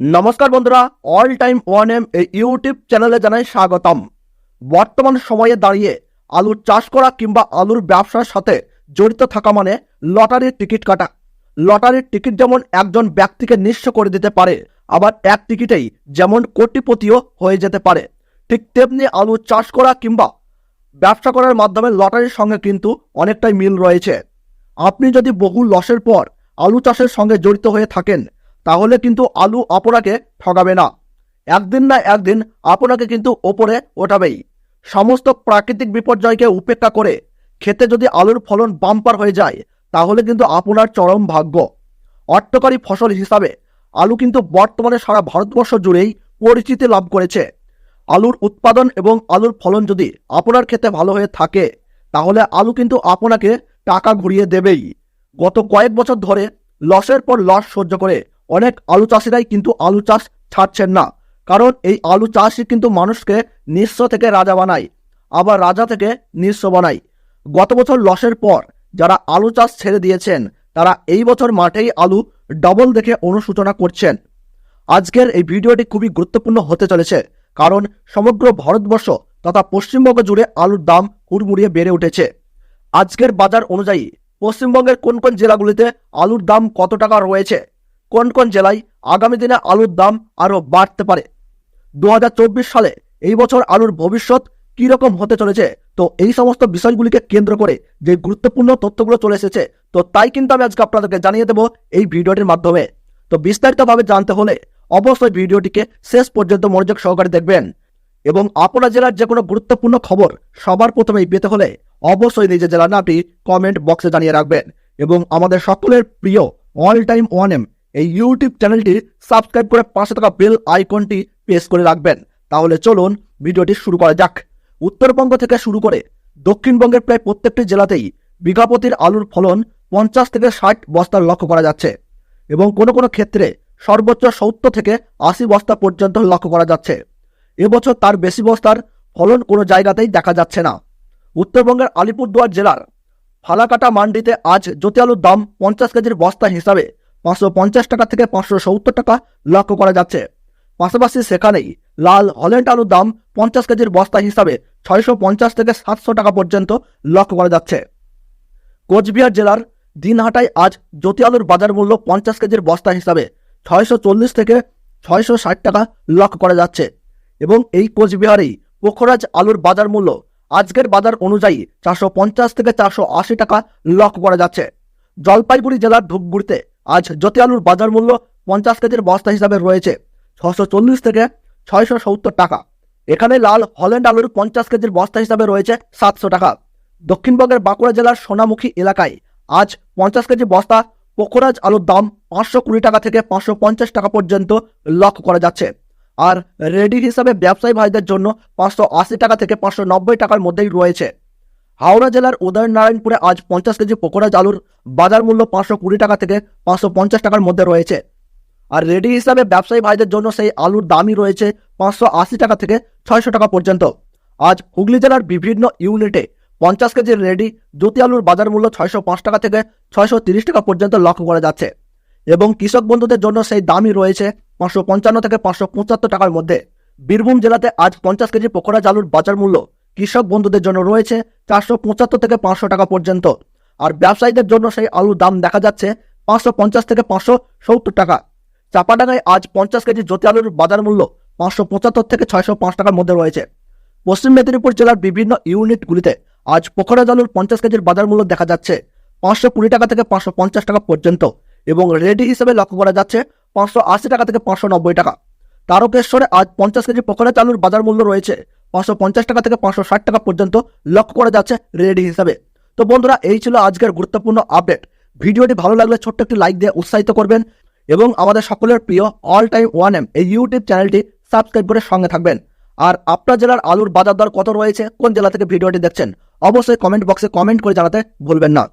নমস্কার বন্ধুরা all time one M এই ইউটিউব চ্যানেলে জানাই স্বাগতম। বর্তমান সময়ে দাঁড়িয়ে আলুর চাষ করা কিংবা আলুর ব্যবসার সাথে জড়িত থাকা মানে লটারির টিকিট কাটা। লটারির টিকিট যেমন একজন ব্যক্তিকে নিঃস্ব করে দিতে পারে, আবার এক টিকিটেই যেমন কোটিপতিও হয়ে যেতে পারে। ঠিক তেমনি আলু চাষ করা কিংবা ব্যবসা করার মাধ্যমে লটারির সঙ্গে কিন্তু অনেকটাই মিল রয়েছে। আপনি যদি বহু লসের পর আলু চাষের সঙ্গে জড়িত হয়ে থাকেন তাহলে কিন্তু আলু আপনাকে ঠগাবে না। একদিন না একদিন আপনাকে কিন্তু ওপরে ওঠাবেই। সমস্ত প্রাকৃতিক বিপর্যয়কে উপেক্ষা করে খেতে যদি আলুর ফলন বাম্পার হয়ে যায়, তাহলে কিন্তু আপনার চরম ভাগ্য। অর্থকারী ফসল হিসাবে আলু কিন্তু বর্তমানে সারা ভারতবর্ষ জুড়েই পরিচিতি লাভ করেছে। আলুর উৎপাদন এবং আলুর ফলন যদি আপনার খেতে ভালো হয়ে থাকে, তাহলে আলু কিন্তু আপনাকে টাকা ঘুরিয়ে দেবেই। গত কয়েক বছর ধরে লসের পর লস সহ্য করে অনেক আলু চাষিরাই কিন্তু আলু চাষ ছাড়ছেন না। কারণ এই আলু চাষই কিন্তু মানুষকে নিঃস্ব থেকে রাজা বানায়, আবার রাজা থেকে নিঃস্ব বানায়। গত বছর লসের পর যারা আলু চাষ ছেড়ে দিয়েছেন, তারা এই বছর মাঠেই আলু ডবল দেখে অনুসূচনা করছেন। আজকের এই ভিডিওটি খুবই গুরুত্বপূর্ণ হতে চলেছে, কারণ সমগ্র ভারতবর্ষ তথা পশ্চিমবঙ্গ জুড়ে আলুর দাম হুড়মুড়িয়ে বেড়ে উঠেছে। আজকের বাজার অনুযায়ী পশ্চিমবঙ্গের কোন কোন জেলাগুলিতে আলুর দাম কত টাকা রয়েছে কোন কোন জেলায় আগামী দিনে আলুর দাম আরও বাড়তে পারে? দু হাজার চব্বিশ সালে এই বছর আলুর ভবিষ্যৎ কী রকম হতে চলেছে? তো এই সমস্ত বিষয়গুলিকে কেন্দ্র করে যে গুরুত্বপূর্ণ তথ্যগুলো চলে এসেছে, তো তাই কিন্তু আমি আজকে আপনাদেরকে জানিয়ে দেবো এই ভিডিওটির মাধ্যমে। তো বিস্তারিতভাবে জানতে হলে অবশ্যই ভিডিওটিকে শেষ পর্যন্ত মনোযোগ সহকারে দেখবেন। এবং আপনার জেলার যে কোনো গুরুত্বপূর্ণ খবর সবার প্রথমেই পেতে হলে অবশ্যই নিজের জেলার নামটি কমেন্ট বক্সে জানিয়ে রাখবেন। এবং আমাদের সকলের প্রিয় অল টাইম ওয়ান এম এই ইউটিউব চ্যানেলটি সাবস্ক্রাইব করে পাশে থাকা বেল আইকনটি প্রেস করে রাখবেন। তাহলে চলুন ভিডিওটি শুরু করা যাক। উত্তরবঙ্গ থেকে শুরু করে দক্ষিণবঙ্গের প্রায় প্রত্যেকটি জেলাতেই বিঘাপতির আলুর ফলন পঞ্চাশ থেকে ষাট বস্তার লক্ষ্য করা যাচ্ছে এবং কোনো কোনো ক্ষেত্রে সর্বোচ্চ সত্তর থেকে আশি বস্তা পর্যন্ত লক্ষ্য করা যাচ্ছে। এবছর তার বেশি বস্তার ফলন কোনো জায়গাতেই দেখা যাচ্ছে না। উত্তরবঙ্গের আলিপুরদুয়ার জেলার ফালাকাটা মান্ডিতে আজ জ্যোতি আলুর দাম পঞ্চাশ কেজির বস্তা হিসাবে পাঁচশো পঞ্চাশ টাকা থেকে পাঁচশো সত্তর টাকা লক্ষ্য করা যাচ্ছে। পাশাপাশি সেখানেই লাল হল্যান্ড আলুর দাম পঞ্চাশ কেজির বস্তা হিসাবে ছয়শো পঞ্চাশ থেকে সাতশো টাকা পর্যন্ত লক্ষ্য করা যাচ্ছে। কোচবিহার জেলার দিনহাটায় আজ জ্যোতি আলুর বাজার মূল্য পঞ্চাশ কেজির বস্তা হিসাবে ছয়শো চল্লিশ থেকে ছয়শো ষাট টাকা লক্ষ্য করা যাচ্ছে এবং এই কোচবিহারেই পোখরাজ আলুর বাজার মূল্য আজকের বাজার অনুযায়ী চারশো পঞ্চাশ থেকে চারশো আশি টাকা লক্ষ্য করা যাচ্ছে। জলপাইগুড়ি জেলার ধূপগুড়িতে আজ জ্যোতি আলুর বাজার মূল্য পঞ্চাশ কেজির বস্তা হিসাবে রয়েছে। ছশো চল্লিশ থেকে ছয়শো সত্তর টাকা। এখানে লাল হল্যান্ড আলুর পঞ্চাশ কেজির বস্তা হিসাবে রয়েছে সাতশো টাকা। দক্ষিণবঙ্গের বাঁকুড়া জেলার সোনামুখী এলাকায় আজ পঞ্চাশ কেজি বস্তা পোখরাজ আলুর দাম পাঁচশো কুড়ি টাকা থেকে পাঁচশো পঞ্চাশ টাকা পর্যন্ত লক্ষ্য করা যাচ্ছে। আর রেডি হিসাবে ব্যবসায়ী ভাইদের জন্য পাঁচশো আশি টাকা থেকে পাঁচশো নব্বই টাকার মধ্যেই রয়েছে। হাওড়া জেলার উদয়নারায়ণপুরে আজ পঞ্চাশ কেজি পকোড়া আলুর বাজার মূল্য পাঁচশো কুড়ি টাকা থেকে পাঁচশো পঞ্চাশ টাকার মধ্যে রয়েছে। আর রেডি হিসাবে ব্যবসায়ী ভাইদের জন্য সেই আলুর দামই রয়েছে পাঁচশো আশি টাকা থেকে ছয়শো টাকা পর্যন্ত। আজ হুগলি জেলার বিভিন্ন ইউনিটে পঞ্চাশ কেজির রেডি জ্যোতি আলুর বাজার মূল্য ছয়শো পাঁচ টাকা থেকে ছয়শো তিরিশ টাকা পর্যন্ত লক্ষ্য করা যাচ্ছে এবং কৃষক বন্ধুদের জন্য সেই দামই রয়েছে পাঁচশো পঞ্চান্ন থেকে পাঁচশো পঁচাত্তর টাকার মধ্যে। বীরভূম জেলাতে আজ পঞ্চাশ কেজি পকোড়া আলুর বাজার মূল্য কৃষক বন্ধুদের জন্য রয়েছে চারশো পঁচাত্তর থেকে পাঁচশো টাকা পর্যন্ত। আর ব্যবসায়ীদের জন্য সেই আলুর দাম দেখা যাচ্ছে পাঁচশো পঞ্চাশ থেকে পাঁচশো সত্তর টাকা। চাপাডাঙ্গায় আজ পঞ্চাশ কেজি জ্যোতি আলুর বাজার মূল্য পাঁচশো পঁচাত্তর থেকে ছয়শো পাঁচ টাকার মধ্যে রয়েছে। পশ্চিম মেদিনীপুর জেলার বিভিন্ন ইউনিটগুলিতে আজ পোখরা আলুর পঞ্চাশ কেজির বাজার মূল্য দেখা যাচ্ছে পাঁচশো কুড়ি টাকা থেকে পাঁচশো পঞ্চাশ টাকা পর্যন্ত এবং রেডি হিসেবে লক্ষ্য করা যাচ্ছে পাঁচশো আশি টাকা থেকে পাঁচশো নব্বই টাকা। তারকেশ্বরে আজ পঞ্চাশ কেজি পকোড়া চালুর বাজার মূল্য রয়েছে পাঁচশো পঞ্চাশ টাকা থেকে পাঁচশো ষাট টাকা পর্যন্ত লক্ষ্য করা যাচ্ছে রেডি হিসাবে। তো বন্ধুরা, এই ছিল আজকের গুরুত্বপূর্ণ আপডেট। ভিডিওটি ভালো লাগলে ছোট্ট একটি লাইক দিয়ে উৎসাহিত করবেন এবং আমাদের সকলের প্রিয় অল টাইম ওয়ান এম এই ইউটিউব চ্যানেলটি সাবস্ক্রাইব করে সঙ্গে থাকবেন। আর আপনার জেলার আলুর বাজার দর কত রয়েছে, কোন জেলা থেকে ভিডিওটি দেখছেন, অবশ্যই কমেন্ট বক্সে কমেন্ট করে জানাতে ভুলবেন না।